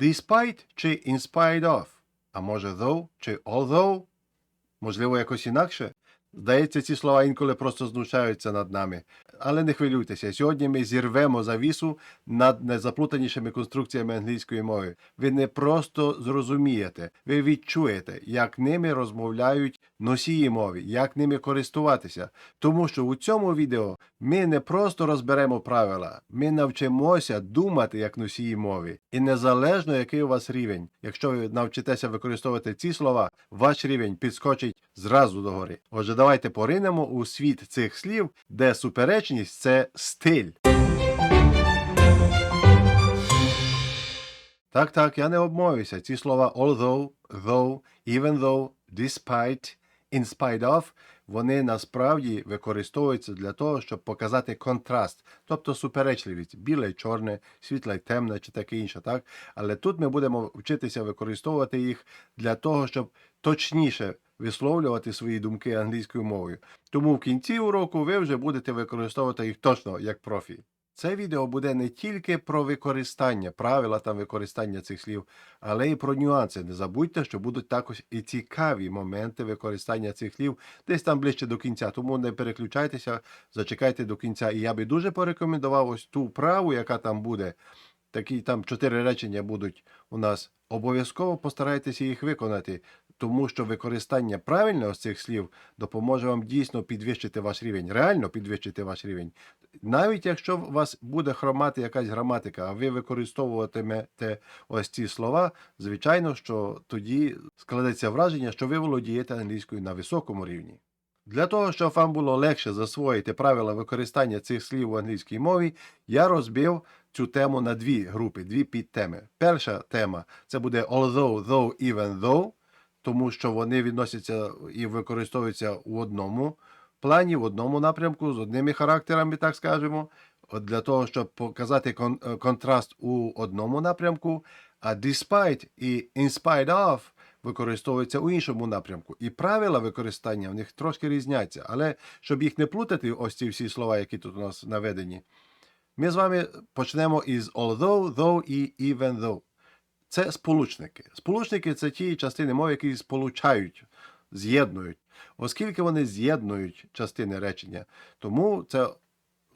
Despite чи in spite of? А може though чи although? Можливо, якось інакше? Здається, ці слова інколи просто знущаються над нами. Але не хвилюйтеся, сьогодні ми зірвемо завісу над найзаплутанішими конструкціями англійської мови. Ви не просто зрозумієте, ви відчуєте, як ними розмовляють носії мови, як ними користуватися. Тому що у цьому відео ми не просто розберемо правила, ми навчимося думати як носії мови. І незалежно який у вас рівень, якщо ви навчитеся використовувати ці слова, ваш рівень підскочить зразу догори. Отже, давайте поринемо у світ цих слів, де суперечність це стиль. Так, так, я не обмовився. Ці слова although, though, even though, despite, in spite of, вони насправді використовуються для того, щоб показати контраст, тобто суперечливість, біле, чорне, світле, темне чи таке інше. Так? Але тут ми будемо вчитися використовувати їх для того, щоб точніше висловлювати свої думки англійською мовою. Тому в кінці уроку ви вже будете використовувати їх точно як профі. Це відео буде не тільки про використання, правила там використання цих слів, але й про нюанси. Не забудьте, що будуть також і цікаві моменти використання цих слів десь там ближче до кінця. Тому не переключайтеся, зачекайте до кінця. І я би дуже порекомендував ось ту вправу, яка там буде. Такі там чотири речення будуть у нас. Обов'язково постарайтеся їх виконати, тому що використання правильного з цих слів допоможе вам дійсно підвищити ваш рівень, реально підвищити ваш рівень. Навіть якщо у вас буде хромати якась граматика, а ви використовуватимете ось ці слова, звичайно, що тоді складеться враження, що ви володієте англійською на високому рівні. Для того, щоб вам було легше засвоїти правила використання цих слів у англійській мові, я розбив цю тему на дві групи, дві підтеми. Перша тема це буде although, though, even though, тому що вони відносяться і використовуються у одному плані, в одному напрямку, з одними характерами, так скажемо, от для того, щоб показати кон- е, контраст у одному напрямку, а despite і in spite of використовуються у іншому напрямку. І правила використання в них трошки різняться. Але щоб їх не плутати, ось ці всі слова, які тут у нас наведені, ми з вами почнемо із although, though і even though. Це сполучники. Сполучники це ті частини мови, які сполучають, з'єднують. Оскільки вони з'єднують частини речення, тому це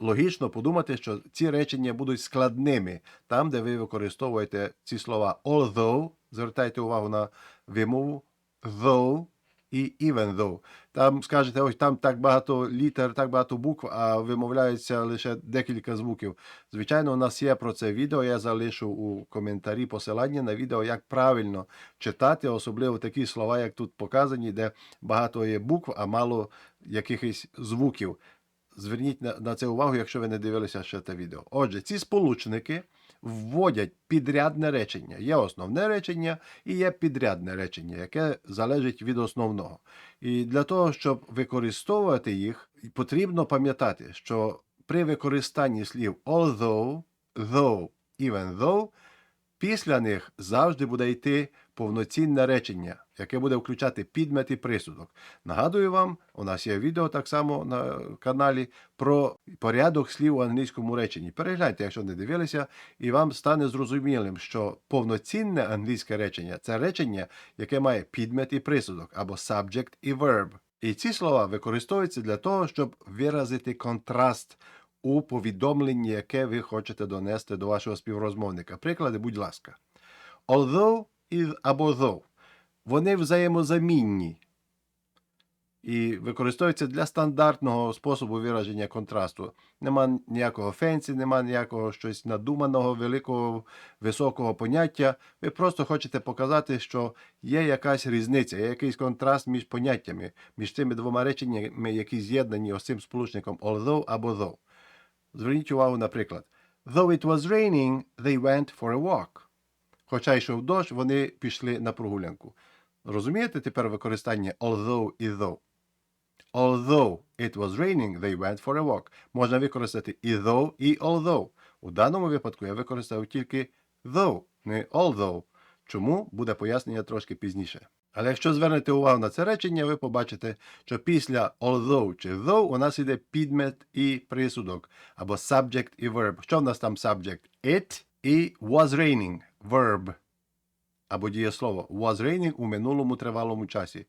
логічно подумати, що ці речення будуть складними там, де ви використовуєте ці слова although, звертайте увагу на вимову, though і even though. Там скажете, ось там так багато літер, так багато букв, а вимовляється лише декілька звуків. Звичайно, у нас є про це відео. Я залишу у коментарі посилання на відео, як правильно читати, особливо такі слова, як тут показані, де багато є букв, а мало якихось звуків. Зверніть на, це увагу, якщо ви не дивилися ще те відео. Отже, ці сполучники вводять підрядне речення. Є основне речення і є підрядне речення, яке залежить від основного. І для того, щоб використовувати їх, потрібно пам'ятати, що при використанні слів although, though, even though, після них завжди буде йти повноцінне речення, яке буде включати підмет і присудок. Нагадую вам, у нас є відео так само на каналі про порядок слів у англійському реченні. Перегляньте, якщо не дивилися, і вам стане зрозумілим, що повноцінне англійське речення це речення, яке має підмет і присудок, або subject і verb. І ці слова використовуються для того, щоб виразити контраст у повідомленні, яке ви хочете донести до вашого співрозмовника. Приклади, будь ласка. Although і або though. Вони взаємозамінні і використовуються для стандартного способу вираження контрасту. Нема ніякого фенсі, нема ніякого щось надуманого, великого, високого поняття. Ви просто хочете показати, що є якась різниця, є якийсь контраст між поняттями, між цими двома реченнями, які з'єднані ось цим сполучником although або though. Зверніть увагу, наприклад. Though it was raining, they went for a walk. Хоча йшов дощ, вони пішли на прогулянку. Розумієте тепер використання although і though? Although it was raining, they went for a walk. Можна використати і though, і although. У даному випадку я використав тільки though, не although. Чому буде пояснення трошки пізніше. Але якщо звернете увагу на це речення, ви побачите, що після although чи though у нас іде підмет і присудок, або subject і verb. Що в нас там subject? It і was raining. Verb. або дієслово was raining у минулому тривалому часі.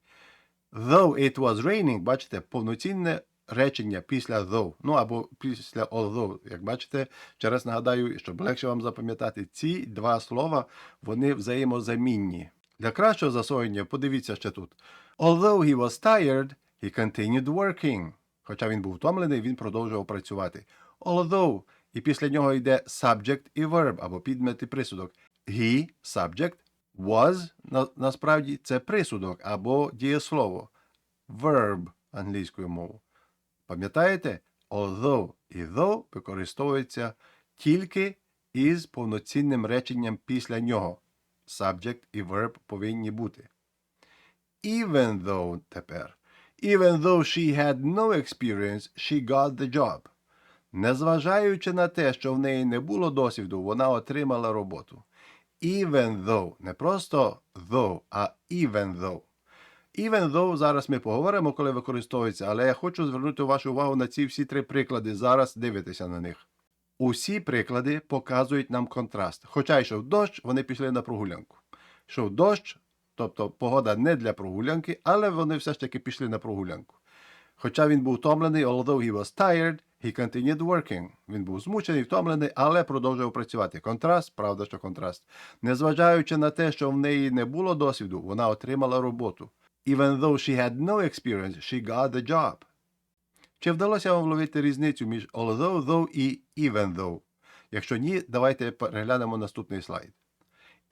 Though it was raining, бачите, повноцінне речення після though, ну або після although. Як бачите, ще раз нагадаю, щоб легше вам запам'ятати, ці два слова вони взаємозамінні. Для кращого засвоєння подивіться ще тут. Although he was tired, he continued working. Хоча він був втомлений, він продовжував працювати. Although, і після нього йде subject і verb, або підмет і присудок. He, subject, was, на, насправді, це присудок або дієслово. Verb англійською мовою. Пам'ятаєте? Although і though використовуються тільки із повноцінним реченням після нього. Subject і verb повинні бути. Even though тепер. Even though she had no experience, she got the job. Незважаючи на те, що в неї не було досвіду, вона отримала роботу. Even though, не просто though, а even though. Even though зараз ми поговоримо, коли використовується, але я хочу звернути вашу увагу на ці всі три приклади. Зараз дивитися на них. Усі приклади показують нам контраст. Хоча йшов дощ, вони пішли на прогулянку. Йшов дощ, тобто погода не для прогулянки, але вони все ж таки пішли на прогулянку. Хоча він був втомлений, although he was tired, he continued working. Він був змучений, втомлений, але продовжував працювати. Контраст, правда, що контраст. Незважаючи на те, що в неї не було досвіду, вона отримала роботу. Even though she had no experience, she got the job. Чи вдалося вам вловити різницю між although, though і even though? Якщо ні, давайте переглянемо наступний слайд.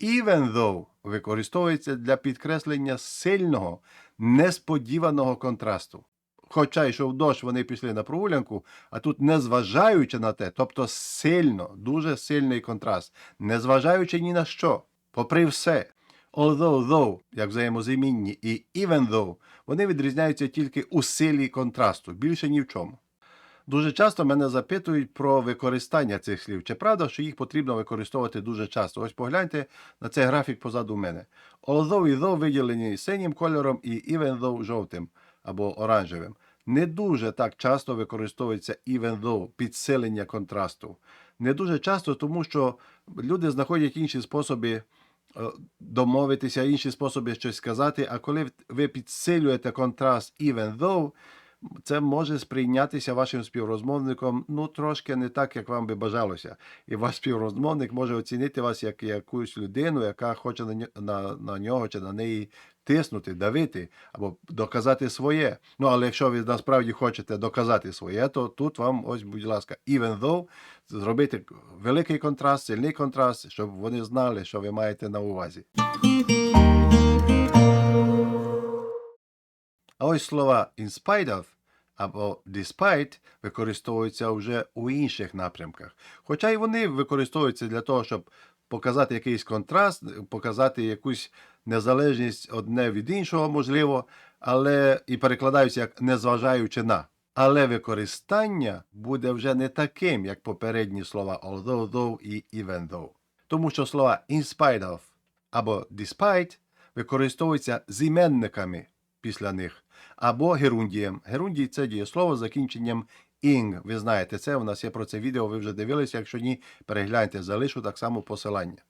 Even though використовується для підкреслення сильного, несподіваного контрасту. Хоча йшов дощ, вони пішли на прогулянку, а тут, незважаючи на те, тобто сильно, дуже сильний контраст, незважаючи ні на що, попри все. Although, though, як взаємозамінні, і even though, вони відрізняються тільки у силі контрасту, більше ні в чому. Дуже часто мене запитують про використання цих слів. Чи правда, що їх потрібно використовувати дуже часто? Ось погляньте на цей графік позаду мене. Although і though виділені синім кольором і even though жовтим або оранжевим. Не дуже так часто використовується even though, підсилення контрасту. Не дуже часто, тому що люди знаходять інші способи е, домовитися, інші способи щось сказати. А коли ви підсилюєте контраст even though, це може сприйнятися вашим співрозмовником ну трошки не так, як вам би бажалося. І ваш співрозмовник може оцінити вас як якусь людину, яка хоче на, на, на нього чи на неї тиснути, давити або доказати своє. Ну але якщо ви насправді хочете доказати своє, то тут вам ось, будь ласка, even though, зробити великий контраст, сильний контраст, щоб вони знали, що ви маєте на увазі. А ось слова in spite of або despite використовуються вже у інших напрямках. Хоча й вони використовуються для того, щоб показати якийсь контраст, показати якусь незалежність одне від іншого, можливо, але і перекладаються як незважаючи на. Але використання буде вже не таким, як попередні слова although, though і even though. Тому що слова in spite of або despite використовуються з іменниками після них, або герундієм. Герундій це дієслово з закінченням ing. Ви знаєте це, у нас є про це відео, ви вже дивилися. Якщо ні, перегляньте, залишу так само посилання.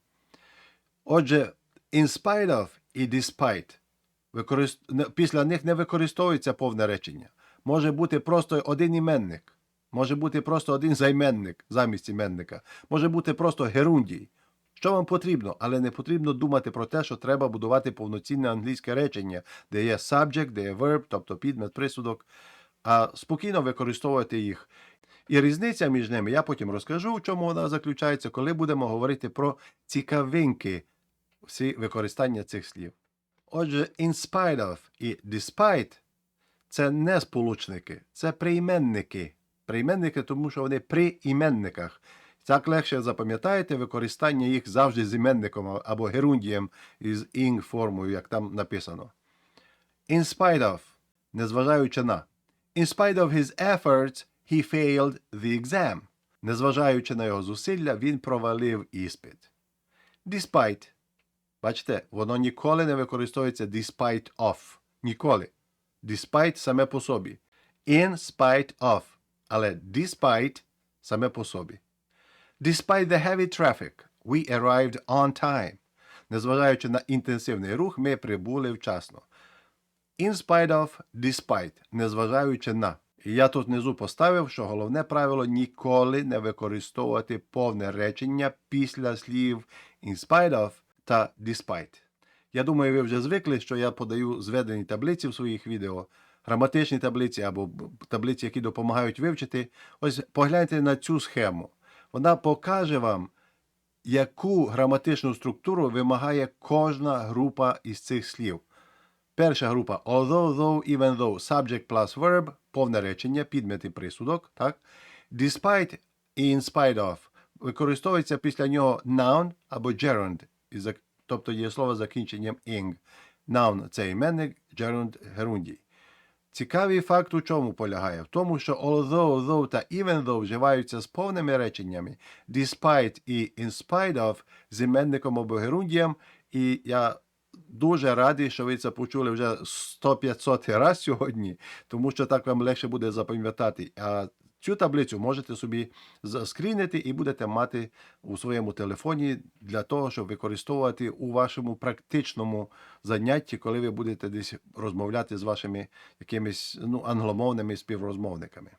Отже, in spite of і despite після них не використовується повне речення. Може бути просто один іменник, може бути просто один займенник замість іменника, може бути просто герундій. Що вам потрібно, але не потрібно думати про те, що треба будувати повноцінне англійське речення, де є subject, де є verb, тобто підмет, присудок, а спокійно використовувати їх. І різниця між ними я потім розкажу, в чому вона заключається, коли будемо говорити про цікавинки всі використання цих слів. Отже, in spite of і despite це не сполучники, це прийменники. Прийменники, тому що вони при іменниках. Так легше запам'ятаєте використання їх завжди з іменником або герундієм із ing формою, як там написано. In spite of, незважаючи на. In spite of his efforts, he failed the exam. Незважаючи на його зусилля, він провалив іспит. Despite. Бачите, воно ніколи не використовується despite of. Ніколи. Despite саме по собі. In spite of. Але despite саме по собі. Despite the heavy traffic, we arrived on time. Незважаючи на інтенсивний рух, ми прибули вчасно. In spite of, despite, незважаючи на. І я тут внизу поставив, що головне правило ніколи не використовувати повне речення після слів in spite of та despite. Я думаю, ви вже звикли, що я подаю зведені таблиці в своїх відео, граматичні таблиці або таблиці, які допомагають вивчити. Ось погляньте на цю схему. Вона покаже вам, яку граматичну структуру вимагає кожна група із цих слів. Перша група although, though, even though, subject plus verb, повне речення, підмет і присудок, так? Despite і in spite of використовується після нього noun або gerund, тобто є слово з закінченням ing. Noun – це іменник, gerund – герундій. Цікавий факт у чому полягає? В тому, що although, though та even though вживаються з повними реченнями, despite і in spite of з іменником або герундієм, і я дуже радий, що ви це почули вже 100-500 раз сьогодні, тому що так вам легше буде запам'ятати. А цю таблицю можете собі заскрінити і будете мати у своєму телефоні для того, щоб використовувати у вашому практичному занятті, коли ви будете десь розмовляти з вашими якимись ну, англомовними співрозмовниками.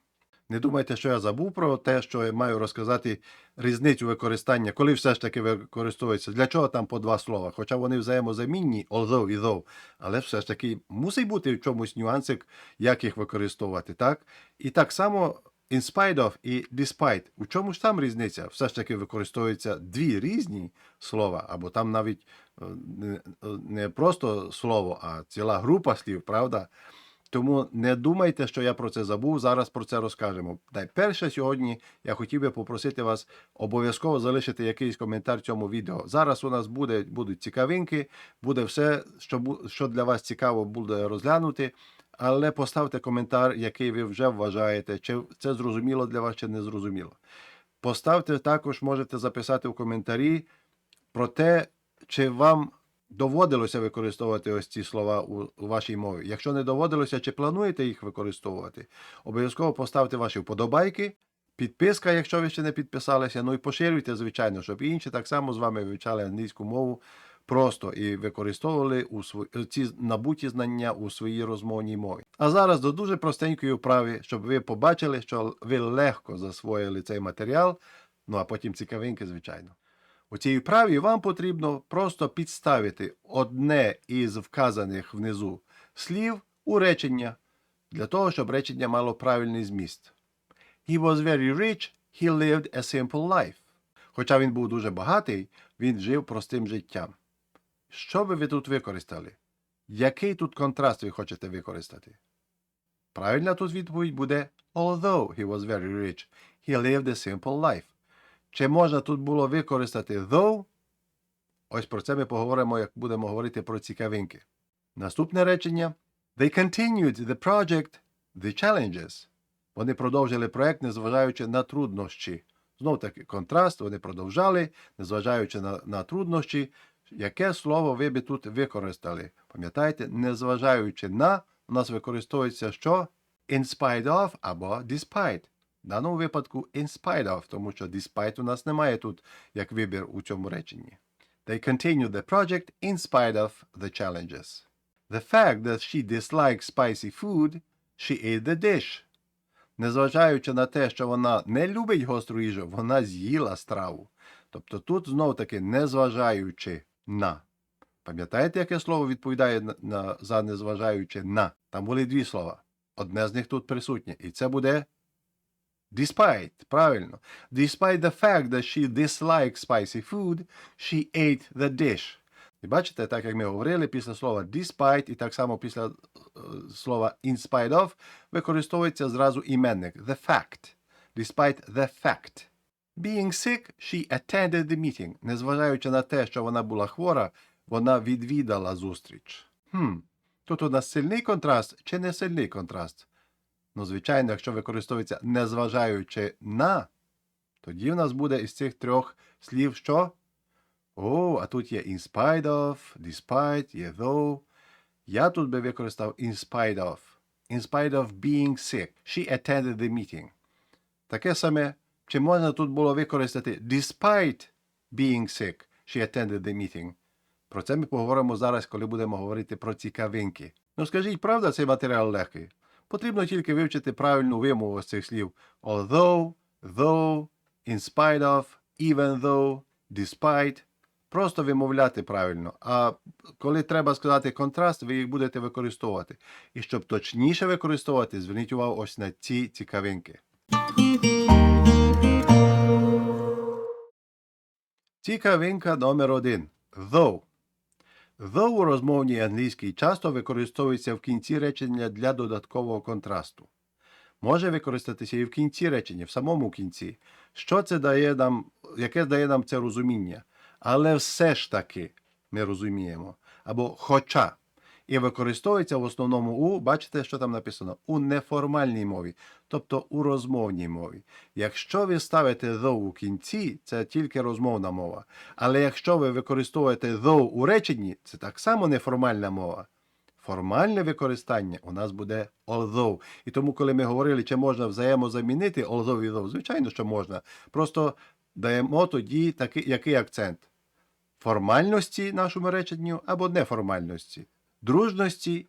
Не думайте, що я забув про те, що я маю розказати різницю використання, коли все ж таки використовується. Для чого там по два слова? Хоча вони взаємозамінні, although і though, але все ж таки мусить бути в чомусь нюансик, як їх використовувати, так? І так само in spite of і despite. У чому ж там різниця? Все ж таки використовуються дві різні слова, або там навіть е, не, не просто слово, а ціла група слів, правда? Тому не думайте, що я про це забув. Зараз про це розкажемо. Найперше сьогодні я хотів би попросити вас обов'язково залишити якийсь коментар цьому відео. Зараз у нас буде, будуть цікавинки, буде все, що, що для вас цікаво буде розглянути. Але поставте коментар, який ви вже вважаєте, чи це зрозуміло для вас, чи не зрозуміло. Поставте також, можете записати в коментарі про те, чи вам доводилося використовувати ось ці слова у, вашій мові. Якщо не доводилося, чи плануєте їх використовувати, обов'язково поставте ваші вподобайки, підписка, якщо ви ще не підписалися, ну і поширюйте, звичайно, щоб інші так само з вами вивчали англійську мову просто і використовували у сво... ці набуті знання у своїй розмовній мові. А зараз до дуже простенької вправи, щоб ви побачили, що ви легко засвоїли цей матеріал, ну а потім цікавинки, звичайно. У цій вправі вам потрібно просто підставити одне із вказаних внизу слів у речення для того, щоб речення мало правильний зміст. He was very rich, he lived a simple life. Хоча він був дуже багатий, він жив простим життям. Що би ви тут використали? Який тут контраст ви хочете використати? Правильна тут відповідь буде Although he was very rich, he lived a simple life. Чи можна тут було використати though? Ось про це ми поговоримо, як будемо говорити про цікавинки. Наступне речення. They continued the project, the challenges. Вони продовжили проект, незважаючи на труднощі. Знов таки контраст, вони продовжали, незважаючи на, на труднощі. Яке слово ви би тут використали? Пам'ятаєте, незважаючи на, у нас використовується що? In spite of або despite. В даному випадку in spite of, тому що despite у нас немає тут як вибір у цьому реченні. They continued the project in spite of the challenges. The fact that she disliked spicy food, she ate the dish. Незважаючи на те, що вона не любить гостру їжу, вона з'їла страву. Тобто тут знов таки незважаючи на. Пам'ятаєте, яке слово відповідає на, на, за незважаючи на? Там були дві слова. Одне з них тут присутнє. І це буде despite. Правильно. Despite the fact that she disliked spicy food, she ate the dish. І бачите, так як ми говорили, після слова despite і так само після е, слова in spite of використовується зразу іменник the fact. Despite the fact. Being sick, she attended the meeting. Незважаючи на те, що вона була хвора, вона відвідала зустріч. Хм, тут у нас сильний контраст чи не сильний контраст? Ну, звичайно, якщо використовується незважаючи на, тоді у нас буде із цих трьох слів що? О, а тут є in spite of, despite, є though. Я тут би використав in spite of. In spite of being sick. She attended the meeting. Таке саме, чи можна тут було використати despite being sick, she attended the meeting. Про це ми поговоримо зараз, коли будемо говорити про цікавинки. Ну скажіть, правда, цей матеріал легкий? Потрібно тільки вивчити правильну вимову з цих слів although, though, in spite of, even though, despite. Просто вимовляти правильно. А коли треба сказати контраст, ви їх будете використовувати. І щоб точніше використовувати, зверніть увагу ось на ці цікавинки. Цікавинка номер один. Though. Though у розмовній англійській часто використовується в кінці речення для додаткового контрасту. Може використатися і в кінці речення, в самому кінці. Що це дає нам, яке дає нам це розуміння? Але все ж таки ми розуміємо. Або хоча. І використовується в основному у, бачите, що там написано, у неформальній мові, тобто у розмовній мові. Якщо ви ставите though у кінці, це тільки розмовна мова. Але якщо ви використовуєте though у реченні, це так само неформальна мова. Формальне використання у нас буде although. І тому, коли ми говорили, чи можна взаємозамінити although і though, звичайно, що можна. Просто даємо тоді такий, який акцент? Формальності нашому реченню або неформальності, дружності,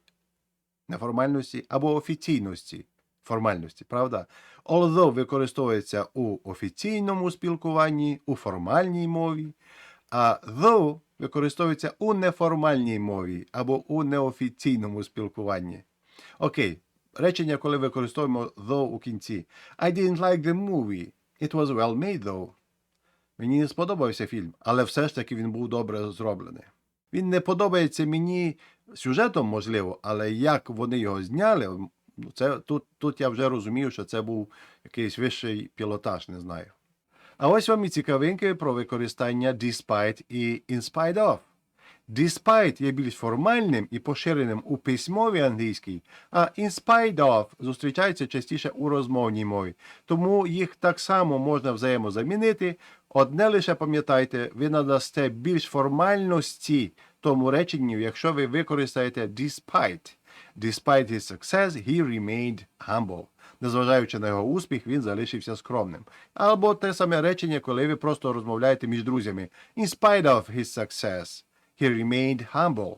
неформальності або офіційності. Формальності, правда? Although використовується у офіційному спілкуванні, у формальній мові, а though використовується у неформальній мові або у неофіційному спілкуванні. Окей, речення, коли використовуємо though у кінці. I didn't like the movie. It was well made though. Мені не сподобався фільм, але все ж таки він був добре зроблений. Він не подобається мені сюжетом, можливо, але як вони його зняли, ну, це, тут, тут я вже розумів, що це був якийсь вищий пілотаж, не знаю. А ось вам і цікавинки про використання despite і in spite of. Despite є більш формальним і поширеним у письмовій англійській, а in spite of зустрічається частіше у розмовній мові. Тому їх так само можна взаємозамінити. Одне лише пам'ятайте, ви надасте більш формальності тому реченню, якщо ви використаєте despite. Despite his success, he remained humble. Незважаючи на його успіх, він залишився скромним. Або те саме речення, коли ви просто розмовляєте між друзями. In spite of his success, he remained humble.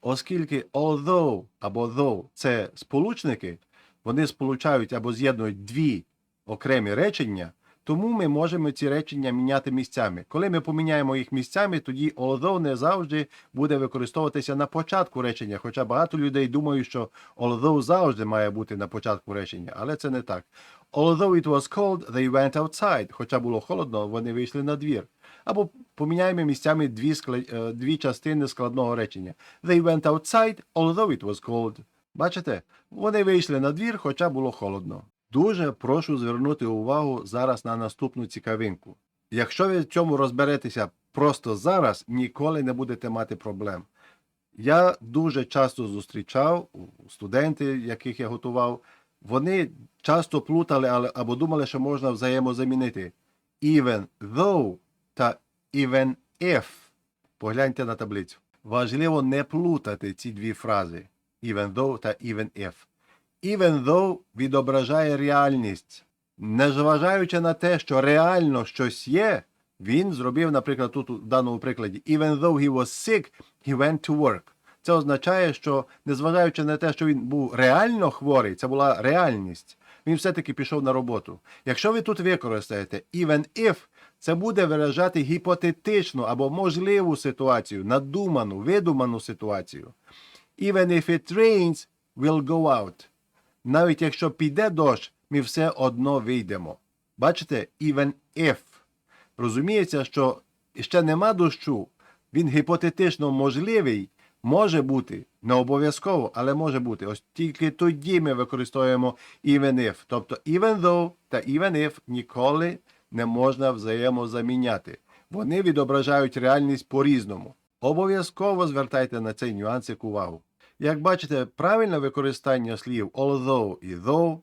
Оскільки although або though це сполучники, вони сполучають або з'єднують дві окремі речення, тому ми можемо ці речення міняти місцями. Коли ми поміняємо їх місцями, тоді although не завжди буде використовуватися на початку речення. Хоча багато людей думають, що although завжди має бути на початку речення, але це не так. Although it was cold, they went outside. Хоча було холодно, вони вийшли на двір. Або поміняємо місцями дві, скла- е, дві частини складного речення. They went outside, although it was cold. Бачите? Вони вийшли на двір, хоча було холодно. Дуже прошу звернути увагу зараз на наступну цікавинку. Якщо ви в цьому розберетеся просто зараз, ніколи не будете мати проблем. Я дуже часто зустрічав у студенти, яких я готував, вони часто плутали або думали, що можна взаємозамінити even though та even if. Погляньте на таблицю. Важливо не плутати ці дві фрази even though та even if. Even though відображає реальність. Незважаючи на те, що реально щось є, він зробив, наприклад, тут у даному прикладі, even though he was sick, he went to work. Це означає, що незважаючи на те, що він був реально хворий, це була реальність, він все-таки пішов на роботу. Якщо ви тут використаєте even if, це буде виражати гіпотетичну або можливу ситуацію, надуману, видуману ситуацію. Even if it rains, we'll go out. Навіть якщо піде дощ, ми все одно вийдемо. Бачите, even if. Розуміється, що ще нема дощу, він гіпотетично можливий, може бути, не обов'язково, але може бути. Ось тільки тоді ми використовуємо even if. Тобто even though та even if ніколи не можна взаємозаміняти. Вони відображають реальність по-різному. Обов'язково звертайте на цей нюансик увагу. Як бачите, правильне використання слів although і though,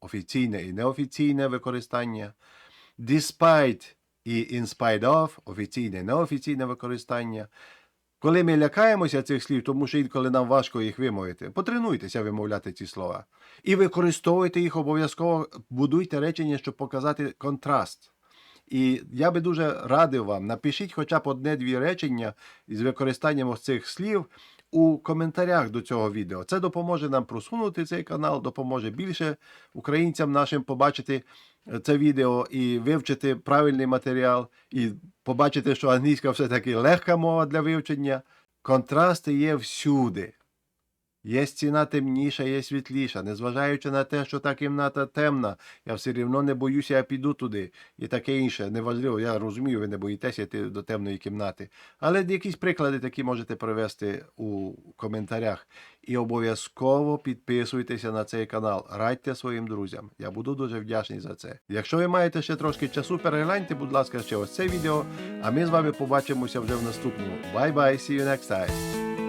офіційне і неофіційне використання, despite і in spite of, офіційне і неофіційне використання. Коли ми лякаємося цих слів, тому що інколи нам важко їх вимовити, потренуйтеся вимовляти ці слова. І використовуйте їх обов'язково, будуйте речення, щоб показати контраст. І я би дуже радив вам, напишіть хоча б одне-дві речення із використанням цих слів у коментарях до цього відео. Це допоможе нам просунути цей канал, допоможе більше українцям нашим побачити е, це відео і вивчити правильний матеріал, і побачити, що англійська все-таки легка мова для вивчення. Контрасти є всюди. Є стіна темніша, є світліша. Незважаючи на те, що та кімната темна, я все рівно не боюся, я піду туди. І таке інше. Неважливо, я розумію, ви не боїтеся йти до темної кімнати. Але якісь приклади такі можете привести у коментарях. І обов'язково підписуйтеся на цей канал, радьте своїм друзям. Я буду дуже вдячний за це. Якщо ви маєте ще трошки часу, перегляньте, будь ласка, ще ось це відео. А ми з вами побачимося вже в наступному. Bye bye, see you next time.